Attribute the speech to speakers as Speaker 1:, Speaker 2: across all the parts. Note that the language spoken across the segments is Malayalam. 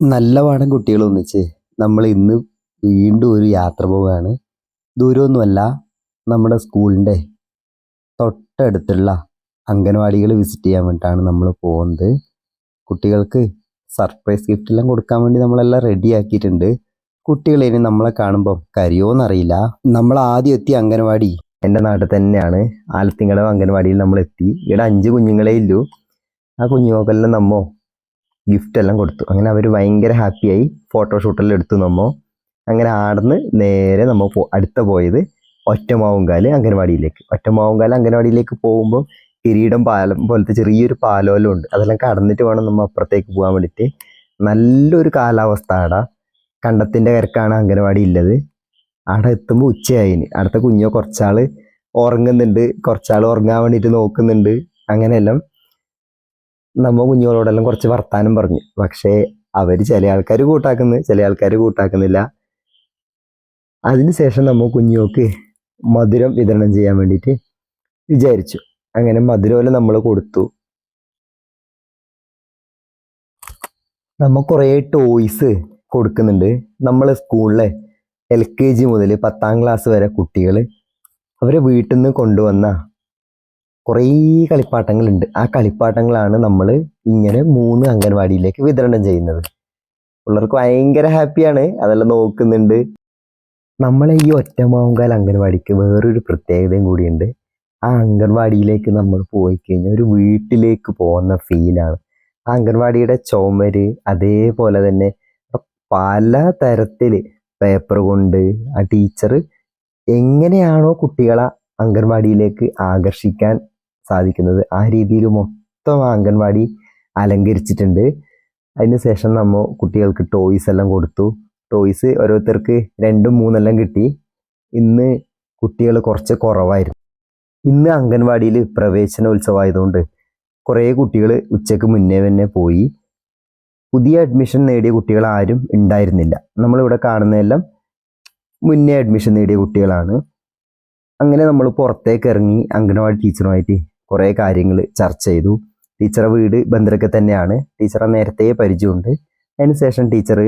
Speaker 1: നല്ല പാടം കുട്ടികൾ ഒന്നിച്ച് നമ്മൾ ഇന്ന് വീണ്ടും ഒരു യാത്ര പോവുകയാണ്. ദൂരമൊന്നുമല്ല നമ്മുടെ സ്കൂളിന്റെ തൊട്ടടുത്തുള്ള അംഗനവാടികൾ വിസിറ്റ് ചെയ്യാൻ വേണ്ടിയിട്ടാണ് നമ്മൾ പോകുന്നത്. കുട്ടികൾക്ക് സർപ്രൈസ് ഗിഫ്റ്റ് എല്ലാം കൊടുക്കാൻ വേണ്ടി നമ്മളെല്ലാം റെഡിയാക്കിയിട്ടുണ്ട് കുട്ടികൾ ഇനി നമ്മളെ കാണുമ്പോൾ കരിയോന്നറിയില്ല നമ്മൾ ആദ്യം എത്തിയ അംഗനവാടി എന്റെ നാട്ടിൽ തന്നെയാണ്. ആലത്തിങ്കടവ് അംഗനവാടിയിൽ നമ്മൾ എത്തി. ഇവിടെ അഞ്ച് കുഞ്ഞുങ്ങളേ ഇല്ലൂ ആ കുഞ്ഞുങ്ങൾക്കെല്ലാം നമ്മോ ഗിഫ്റ്റ് എല്ലാം കൊടുത്തു. അങ്ങനെ അവർ ഭയങ്കര ഹാപ്പിയായി ഫോട്ടോഷൂട്ടെല്ലാം എടുത്തു നമ്മോ. അങ്ങനെ ആടന്ന് നേരെ നമ്മൾ അടുത്ത പോയത് ഒറ്റമാവുങ്കാൽ അംഗനവാടിയിലേക്ക് ഒറ്റമാവുങ്കാൽ അംഗനവാടിയിലേക്ക് പോകുമ്പോൾ കിരീടം പാലം പോലത്തെ ചെറിയൊരു പാലോലം ഉണ്ട്. അതെല്ലാം കടന്നിട്ട് വേണം നമ്മൾ അപ്പുറത്തേക്ക് പോകാൻ വേണ്ടിയിട്ട് നല്ലൊരു കാലാവസ്ഥ ആടാ. കണ്ടത്തിന്റെ കരക്കാണ് അംഗനവാടി ഉള്ളത് അവിടെ എത്തുമ്പോൾ ഉച്ചയായിന് അടുത്ത കുഞ്ഞോ കുറച്ചാൾ ഉറങ്ങുന്നുണ്ട്. കുറച്ചാൾ ഉറങ്ങാൻ വേണ്ടിയിട്ട് നോക്കുന്നുണ്ട്. അങ്ങനെയെല്ലാം നമ്മ കുഞ്ഞുങ്ങളോടെല്ലാം കുറച്ച് വർത്താനം പറഞ്ഞു. പക്ഷേ അവർ ചില ആൾക്കാർ കൂട്ടാക്കുന്നു ചില ആൾക്കാർ കൂട്ടാക്കുന്നില്ല. അതിനുശേഷം നമ്മൾ കുഞ്ഞുങ്ങൾക്ക് മധുരം വിതരണം ചെയ്യാൻ വേണ്ടിയിട്ട് വിചാരിച്ചു. അങ്ങനെ മധുരമല്ല നമ്മൾ കൊടുത്തു. നമ്മൾ കുറേ ടോയ്സ് കൊടുക്കുന്നുണ്ട്. നമ്മൾ സ്കൂളിലെ എൽ കെ ജി മുതൽ പത്താം ക്ലാസ് വരെ കുട്ടികൾ അവരെ വീട്ടിൽ നിന്ന് കൊണ്ടുവന്ന കുറേ കളിപ്പാട്ടങ്ങളുണ്ട്. ആ കളിപ്പാട്ടങ്ങളാണ് നമ്മൾ ഇങ്ങനെ മൂന്ന് അംഗൻവാടിയിലേക്ക് വിതരണം ചെയ്യുന്നത്. പിള്ളേർക്ക് ഭയങ്കര ഹാപ്പിയാണ്. അതെല്ലാം നോക്കുന്നുണ്ട്. നമ്മളെ ഈ ഒറ്റമാവുങ്കാൽ അംഗൻവാടിക്ക് വേറൊരു പ്രത്യേകതയും കൂടിയുണ്ട്. ആ അംഗൻവാടിയിലേക്ക് നമ്മൾ പോയി കഴിഞ്ഞാൽ ഒരു വീട്ടിലേക്ക് പോകുന്ന ഫീലാണ്. ആ അംഗൻവാടിയുടെ ചുമര് അതേപോലെ തന്നെ പല തരത്തിൽ പേപ്പർ കൊണ്ട് ആ ടീച്ചർ എങ്ങനെയാണോ കുട്ടികളെ അംഗൻവാടിയിലേക്ക് ആകർഷിക്കാൻ സാധിക്കുന്നത്. ആ രീതിയിൽ മൊത്തം അംഗൻവാടി അലങ്കരിച്ചിട്ടുണ്ട്. അതിന് ശേഷം നമ്മൾ കുട്ടികൾക്ക് ടോയ്സ് എല്ലാം കൊടുത്തു. ടോയ്സ് ഓരോരുത്തർക്ക് രണ്ടും മൂന്നെല്ലാം കിട്ടി. ഇന്ന് കുട്ടികൾ കുറച്ച് കുറവായിരുന്നു. ഇന്ന് അംഗൻവാടിയിൽ പ്രവേശനോത്സവമായതുകൊണ്ട് കുറേ കുട്ടികൾ ഉച്ചയ്ക്ക് മുന്നേ തന്നെ പോയി. പുതിയ അഡ്മിഷൻ നേടിയ കുട്ടികൾ ആരും ഉണ്ടായിരുന്നില്ല. നമ്മളിവിടെ കാണുന്നതെല്ലാം മുന്നേ അഡ്മിഷൻ നേടിയ കുട്ടികളാണ്. അങ്ങനെ നമ്മൾ പുറത്തേക്ക് ഇറങ്ങി അംഗനവാടി ടീച്ചറുമായിട്ട് കുറേ കാര്യങ്ങൾ ചർച്ച ചെയ്തു. ടീച്ചറെ വീട് ബന്ധരൊക്കെ തന്നെയാണ്. ടീച്ചറെ നേരത്തെ പരിചയമുണ്ട്. അതിനുശേഷം ടീച്ചർ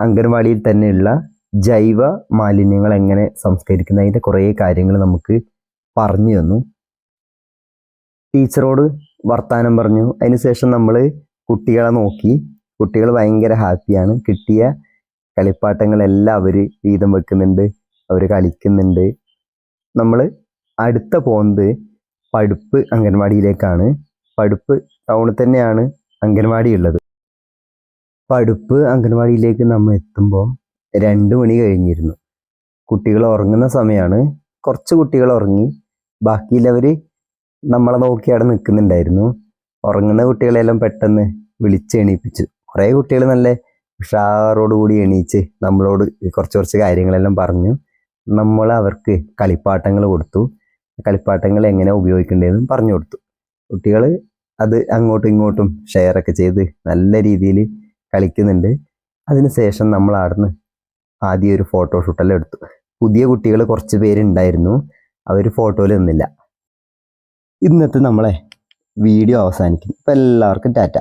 Speaker 1: അംഗൻവാടിയിൽ തന്നെയുള്ള ജൈവ മാലിന്യങ്ങൾ എങ്ങനെ സംസ്കരിക്കുന്ന അതിന്റെ കുറേ കാര്യങ്ങൾ നമുക്ക് പറഞ്ഞു തന്നു. ടീച്ചറോട് വർത്തമാനം പറഞ്ഞു. അതിനുശേഷം നമ്മൾ കുട്ടികളെ നോക്കി. കുട്ടികൾ ഭയങ്കര ഹാപ്പിയാണ്. കിട്ടിയ കളിപ്പാട്ടങ്ങളെല്ലാം അവർ വീതം വെക്കുന്നുണ്ട്. അവർ കളിക്കുന്നുണ്ട്. നമ്മൾ അടുത്ത പോകുന്നത് പടുപ്പ് അംഗൻവാടിയിലേക്കാണ്. പടുപ്പ് ടൗണിൽ തന്നെയാണ് അംഗൻവാടി ഉള്ളത്. പടുപ്പ് അംഗൻവാടിയിലേക്ക് നമ്മൾ എത്തുമ്പോൾ രണ്ട് മണി കഴിഞ്ഞിരുന്നു. കുട്ടികൾ ഉറങ്ങുന്ന സമയമാണ്. കുറച്ച് കുട്ടികൾ ഉറങ്ങി. ബാക്കിയുള്ളവർ നമ്മളെ നോക്കി അവിടെ നിൽക്കുന്നുണ്ടായിരുന്നു. ഉറങ്ങുന്ന കുട്ടികളെല്ലാം പെട്ടെന്ന് വിളിച്ച് എണീപ്പിച്ചു. കുറേ കുട്ടികൾ നല്ല ഉഷാറോടുകൂടി എണീച്ച് നമ്മളോട് കുറച്ച് കുറച്ച് കാര്യങ്ങളെല്ലാം പറഞ്ഞു. നമ്മൾ അവർക്ക് കളിപ്പാട്ടങ്ങൾ കൊടുത്തു. കളിപ്പാട്ടങ്ങൾ എങ്ങനെ ഉപയോഗിക്കേണ്ടതെന്നും പറഞ്ഞു കൊടുത്തു. കുട്ടികൾ അത് അങ്ങോട്ടും ഇങ്ങോട്ടും ഷെയറൊക്കെ ചെയ്ത് നല്ല രീതിയിൽ കളിക്കുന്നുണ്ട്. അതിനുശേഷം നമ്മൾ അവിടുന്ന് ആദ്യം ഒരു ഫോട്ടോഷൂട്ടെല്ലാം എടുത്തു. പുതിയ കുട്ടികൾ കുറച്ച് പേരുണ്ടായിരുന്നു അവർ ഫോട്ടോയിൽ നിന്നില്ല. ഇന്നത്തെ നമ്മളെ വീഡിയോ അവസാനിക്കും ഇപ്പം എല്ലാവർക്കും ടാറ്റ.